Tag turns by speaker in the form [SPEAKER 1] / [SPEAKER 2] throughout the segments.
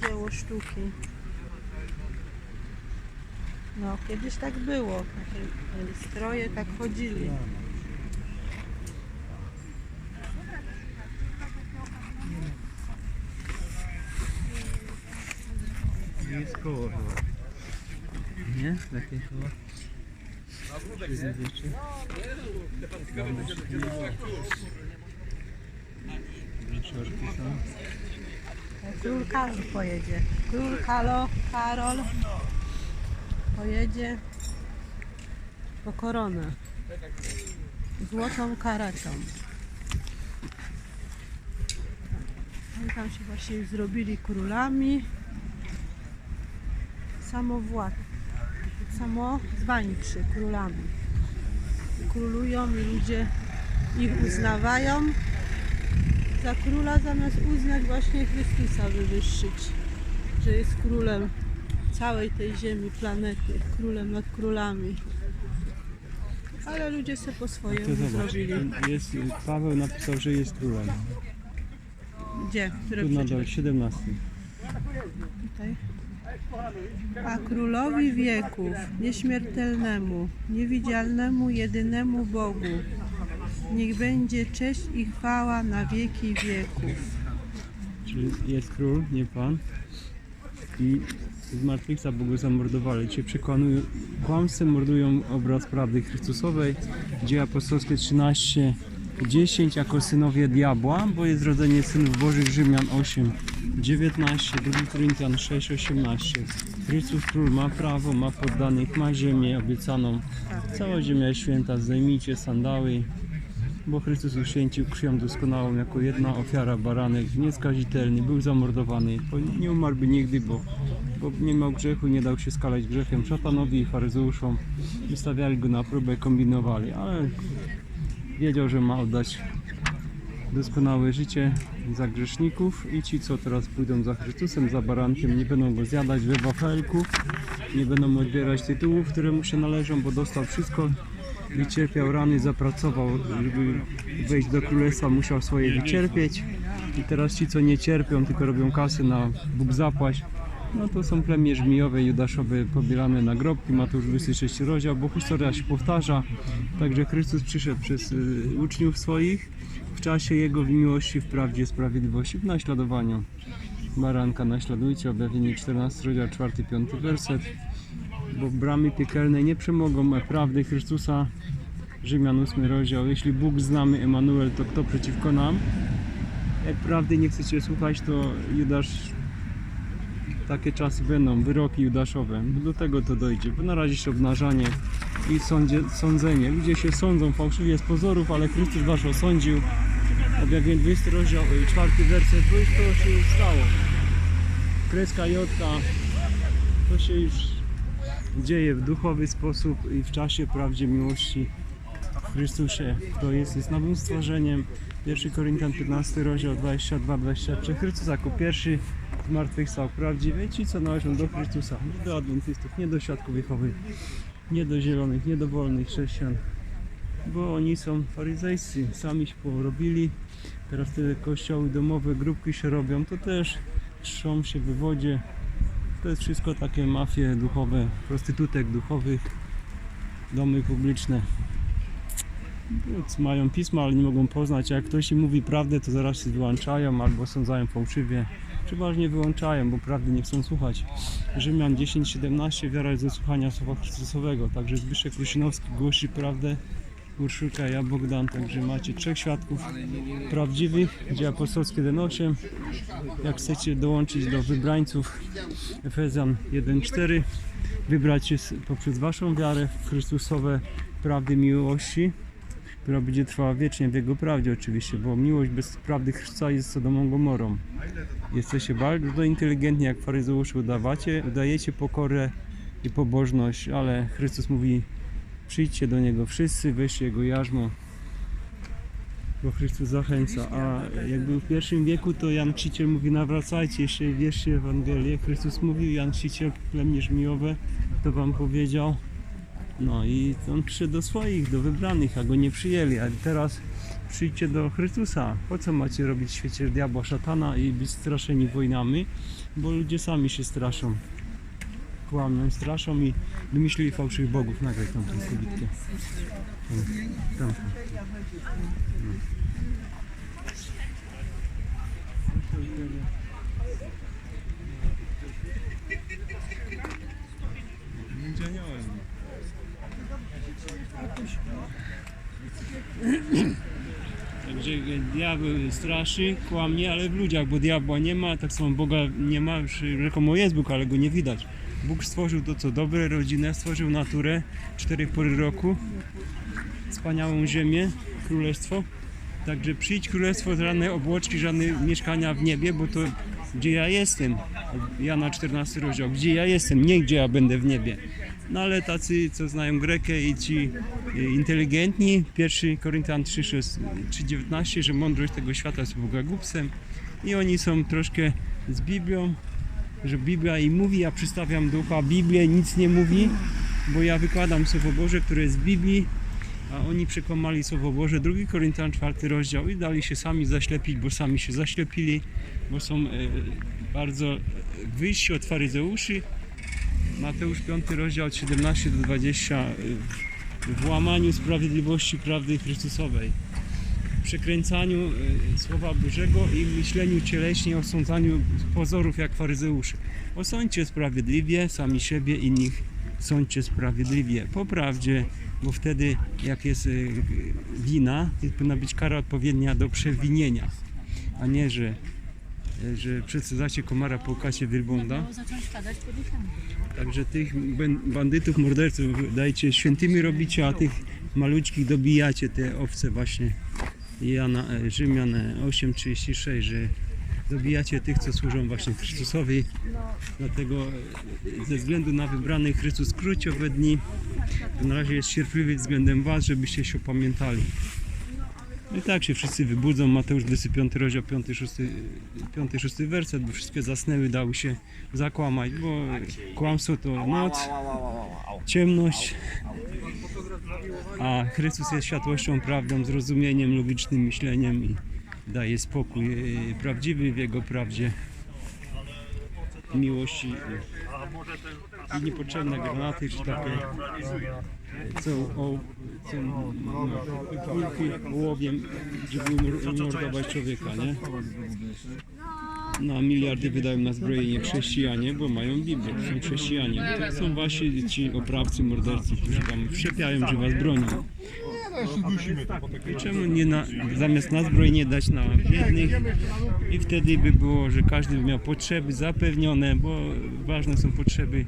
[SPEAKER 1] Dzieło sztuki. No, kiedyś tak było. Takie stroje tak chodzili.
[SPEAKER 2] Jest koło chyba. Nie? Takie koło. Średniowiecie. Wieczorki są.
[SPEAKER 1] Król Karol pojedzie. Król Kalo, Karol pojedzie po koronę. Złotą karetą. Oni tam się właśnie zrobili królami. Samowład. Samo zwańczy królami. Królują i ludzie ich uznawają za króla zamiast uznać właśnie Chrystusa wywyższyć, że jest królem całej tej ziemi, planety, królem nad królami. Ale ludzie sobie po swojemu
[SPEAKER 2] zobacz,
[SPEAKER 1] zrobili.
[SPEAKER 2] jest, Paweł napisał, że jest królem.
[SPEAKER 1] Gdzie? Które
[SPEAKER 2] Tu na dole,
[SPEAKER 1] przeczytać?
[SPEAKER 2] 17.
[SPEAKER 1] Tutaj. A królowi wieków, nieśmiertelnemu, niewidzialnemu, jedynemu Bogu, niech będzie cześć i chwała na wieki wieków.
[SPEAKER 2] Czyli jest król, nie pan. I zmartwychwstał, bo go zamordowali. Cię przekonują, kłamstwem mordują obraz prawdy Chrystusowej. Dzieje apostolskie 13, 10 jako synowie diabła, bo jest rodzenie synów bożych Rzymian 8, 19, 2 Koryntian 6, 18. Chrystus Król ma prawo, ma poddanych, ma ziemię obiecaną. Cała ziemia święta, zdejmijcie sandały, bo Chrystus uświęcił krwią doskonałą jako jedna ofiara baranek, nieskazitelny, był zamordowany, nie umarłby nigdy, bo, bo nie miał grzechu, nie dał się skalać grzechem szatanowi i faryzeuszom. Wystawiali go na próbę, kombinowali, ale wiedział, że ma oddać doskonałe życie za grzeszników i ci, co teraz pójdą za Chrystusem, za barankiem, nie będą go zjadać we wafelku, nie będą odbierać tytułów, które mu się należą, bo dostał wszystko, wycierpiał rany, zapracował, żeby wejść do królestwa, musiał swoje wycierpieć. I teraz ci, co nie cierpią, tylko robią kasy na Bóg zapłać, no to są plemię żmijowe, judaszowe pobierane na grobki, Mateusz 26 rozdział, bo historia się powtarza. Także Chrystus przyszedł przez y, uczniów swoich w czasie Jego w miłości, w prawdzie, sprawiedliwości, w naśladowaniu. Baranka naśladujcie, objawienie 14 rozdział 4-5 werset bo bramy piekielne nie przemogą prawdy Chrystusa. Rzymian 8 rozdział. Jeśli Bóg znamy, Emanuel, to kto przeciwko nam? Jak prawdy nie chcecie słuchać, to Judasz takie czasy będą, wyroki judaszowe. Do tego to dojdzie, bo na razie jest obnażanie i sądzie, sądzenie. Ludzie się sądzą fałszywie z pozorów, ale Chrystus was osądził. Objawienie 20 rozdział, 4 werset, bo już to się stało. Kreska Jotka, to się już dzieje w duchowy sposób i w czasie prawdzie miłości w Chrystusie. Kto jest, jest nowym stworzeniem. 1 Koryntian 15 rozdział 22-23. Chrystus jako pierwszy zmartwychwstał prawdziwy. Ci, co należą do Chrystusa. Nie do adwentystów, nie do świadków Jehowy, nie do zielonych, nie do wolnych chrześcijan. Bo oni są faryzejscy, sami się porobili. Teraz te kościoły domowe, grupki się robią. To też trzą się w wodzie. To jest wszystko takie mafie duchowe, prostytutek duchowych, domy publiczne. Mają pisma, ale nie mogą poznać. Jak ktoś im mówi prawdę, to zaraz się wyłączają albo sądzają fałszywie. Przeważnie wyłączają, bo prawdy nie chcą słuchać. Rzymian 10:17 wiara jest do słuchania słowa Chrystusowego. Także Zbyszek Rusinowski głosi prawdę. Urszulka, ja Bogdan, także macie trzech świadków prawdziwych. Dzieje apostolskie 1.8. Jak chcecie dołączyć do wybrańców Efezjan 1.4, wybrać się poprzez waszą wiarę w Chrystusowe prawdy miłości, która będzie trwała wiecznie w Jego prawdzie oczywiście, bo miłość bez prawdy Chrystusa jest Sodomą Gomorą. Jesteście bardzo inteligentni, jak faryzeusze udawacie, udajecie pokorę i pobożność, ale Chrystus mówi przyjdźcie do Niego wszyscy, weźcie Jego jarzmo, bo Chrystus zachęca. A jak był w pierwszym wieku, to Jan Chrzciciel mówi nawracajcie się, wierzcie Ewangelię. Chrystus mówił, Jan Chrzciciel, plemię żmijowe, to wam powiedział. No i on przyszedł do swoich, do wybranych, a go nie przyjęli. A teraz przyjdźcie do Chrystusa. Po co macie robić w świecie diabła, szatana i być straszeni wojnami? Bo ludzie sami się straszą. Kłamią, straszą i wymyślili fałszywych bogów. Nagraj tam tą tam. Także diabeł straszy, kłamie, ale w ludziach, bo diabła nie ma, tak samo Boga nie ma, już rzekomo jest Bóg, ale go nie widać. Bóg stworzył to co dobre, rodzinę, stworzył naturę, cztery pory roku, wspaniałą ziemię, królestwo. Także przyjdź królestwo, żadne obłoczki, żadne mieszkania w niebie, bo to gdzie ja jestem. Jana 14 rozdział, gdzie ja jestem, nie gdzie ja będę w niebie. No ale tacy, co znają Grekę i ci e, inteligentni, 1 Koryntian 3, 6, 3, 19, że mądrość tego świata jest bogagubstwem i oni są troszkę z Biblią, że Biblia im mówi, ja przystawiam ducha, Biblia nic nie mówi, bo ja wykładam Słowo Boże, które jest w Biblii, a oni przekłamali Słowo Boże, 2 Koryntian 4 rozdział i dali się sami zaślepić, bo sami się zaślepili, bo są e, bardzo wyjści od faryzeuszy. Mateusz 5 rozdział od 17 do 20 e, w łamaniu sprawiedliwości prawdy Chrystusowej, przekręcaniu e, Słowa Bożego i myśleniu cieleśnie, osądzaniu pozorów jak faryzeuszy. Osądźcie sprawiedliwie sami siebie, innych sądźcie sprawiedliwie, po prawdzie, bo wtedy jak jest e, wina, to powinna być kara odpowiednia do przewinienia, a nie, że, że przesadzacie komara po kasie wielbłąda. Także tych bandytów, morderców dajcie świętymi robicie, a tych maluczkich dobijacie, te owce właśnie Jana, e, Rzymian e, 8,36, że dobijacie tych, co służą właśnie Chrystusowi. Dlatego e, ze względu na wybrany Chrystus skróci owe dni. Na razie jest cierpliwy względem Was, żebyście się opamiętali. No i tak się wszyscy wybudzą. Mateusz 25 rozdział 5-6 5-6 werset, bo wszystkie zasnęły, dały się zakłamać, bo kłamstwo to noc, ciemność, a Chrystus jest światłością, prawdą, zrozumieniem, logicznym myśleniem i daje spokój e, prawdziwy w Jego prawdzie, miłości i, niepotrzebne granaty, czy takie co, o, co kulki ołowiem, mordować człowieka, nie? No a miliardy wydają na zbrojenie chrześcijanie, bo mają Biblię, są chrześcijanie. To są właśnie ci oprawcy, mordercy, którzy tam wszczepiają, że was bronią. Czemu nie na, zamiast na zbrojenie dać na biednych i wtedy by było, że każdy by miał potrzeby zapewnione, bo ważne są potrzeby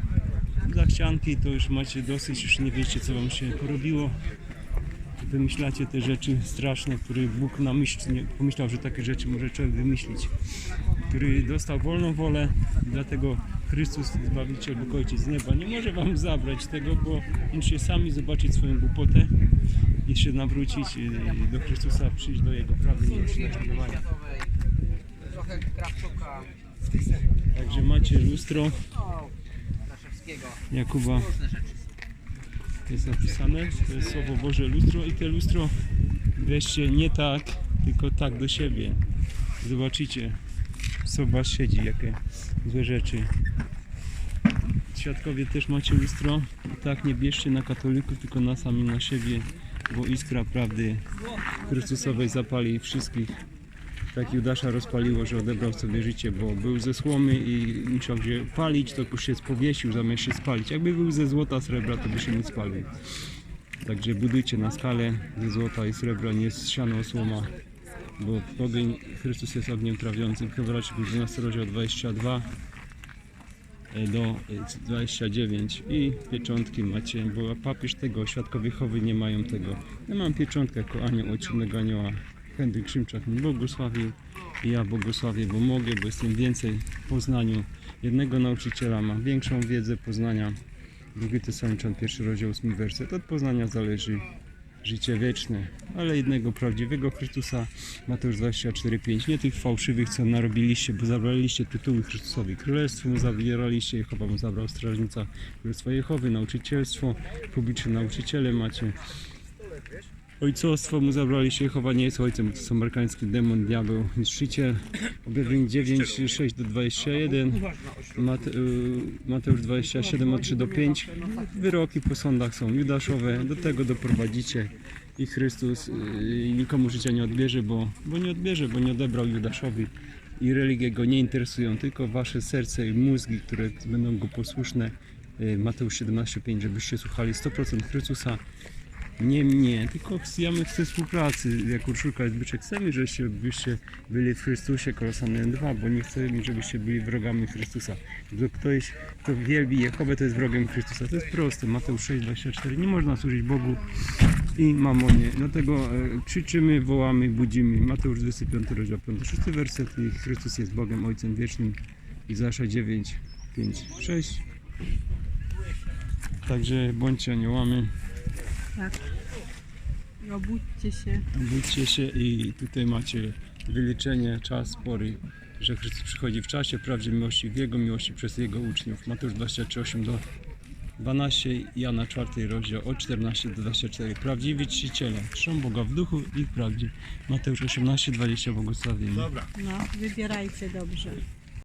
[SPEAKER 2] zachcianki, to już macie dosyć, już nie wiecie co wam się porobiło. Wymyślacie te rzeczy straszne, które Bóg na myśl nie pomyślał, że takie rzeczy może człowiek wymyślić. Który dostał wolną wolę, dlatego Chrystus, Zbawiciel, Bóg Ojciec z nieba nie może wam zabrać tego, bo musicie sami zobaczyć swoją głupotę i się nawrócić y, do Chrystusa, przyjść do Jego prawdy miłości naśladowania. Także macie lustro. Jakuba. Jest napisane, to jest Słowo Boże lustro i te lustro weźcie nie tak, tylko tak do siebie. Zobaczycie, co was siedzi, jakie złe rzeczy. Świadkowie też macie lustro. Tak nie bierzcie na katolików, tylko na sami na siebie, bo iskra prawdy Chrystusowej zapali wszystkich. Tak Judasza rozpaliło, że odebrał sobie życie, bo był ze słomy i musiał się palić, to już się powiesił zamiast się spalić. Jakby był ze złota, srebra, to by się nie spalił. Także budujcie na skalę ze złota i srebra, nie z siano słoma, bo ogień Chrystus jest ogniem trawiącym. Hebrajczyków 12 rozdział 22. e, do e, 29 i pieczątki macie, bo papież tego, świadkowie Jehowy nie mają tego. Ja mam pieczątkę jako anioł od Anioła. Henryk Szymczak mi błogosławił i ja błogosławię, bo mogę, bo jestem więcej w Poznaniu. Jednego nauczyciela ma większą wiedzę Poznania. Drugi Tesaloniczan, pierwszy rozdział, ósmy werset. Od Poznania zależy życie wieczne, ale jednego prawdziwego Chrystusa, Mateusz 24,5, nie tych fałszywych, co narobiliście, bo zabraliście tytuły Chrystusowi. Królestwo mu zabieraliście, Jehowa mu zabrał strażnica Królestwa Jehowy, nauczycielstwo, publiczne nauczyciele macie. Ojcostwo mu zabraliście, Jehowa nie jest ojcem, to jest amerykański demon, diabeł, niszczyciel. Objawienie 9, 6 do 21, Mate, y, Mateusz 27, od 3 do 5. Wyroki po sądach są judaszowe, do tego doprowadzicie i Chrystus y, nikomu życia nie odbierze, bo, bo nie odbierze, bo nie odebrał Judaszowi i religie go nie interesują, tylko wasze serce i mózgi, które będą go posłuszne. Y, Mateusz 17,5, żebyście słuchali 100% Chrystusa, nie mnie, tylko chcemy chcę współpracy, jak Urszulka jest byczek, chcemy, żebyście byście byli w Chrystusie, Kolosanem 2, bo nie chcemy, żebyście byli wrogami Chrystusa. Gdy ktoś, kto wielbi Jehowę, to jest wrogiem Chrystusa. To jest proste, Mateusz 6, 24. Nie można służyć Bogu i mamonie. Dlatego e, krzyczymy, wołamy, budzimy. Mateusz 25, rozdział 5, 6 werset i Chrystus jest Bogiem, Ojcem Wiecznym. Izasza 9, 5, 6. Także bądźcie aniołami.
[SPEAKER 1] Tak. I obudźcie się.
[SPEAKER 2] Obudźcie się i tutaj macie wyliczenie, czas, pory, że Chrystus przychodzi w czasie prawdzie miłości, w Jego miłości przez Jego uczniów. Mateusz 23, do 12, Jana 4 rozdział od 14 do 24. Prawdziwi czciciele, trzą Boga w duchu i w prawdzie. Mateusz 18, 20 błogosławieni.
[SPEAKER 1] No, wybierajcie dobrze.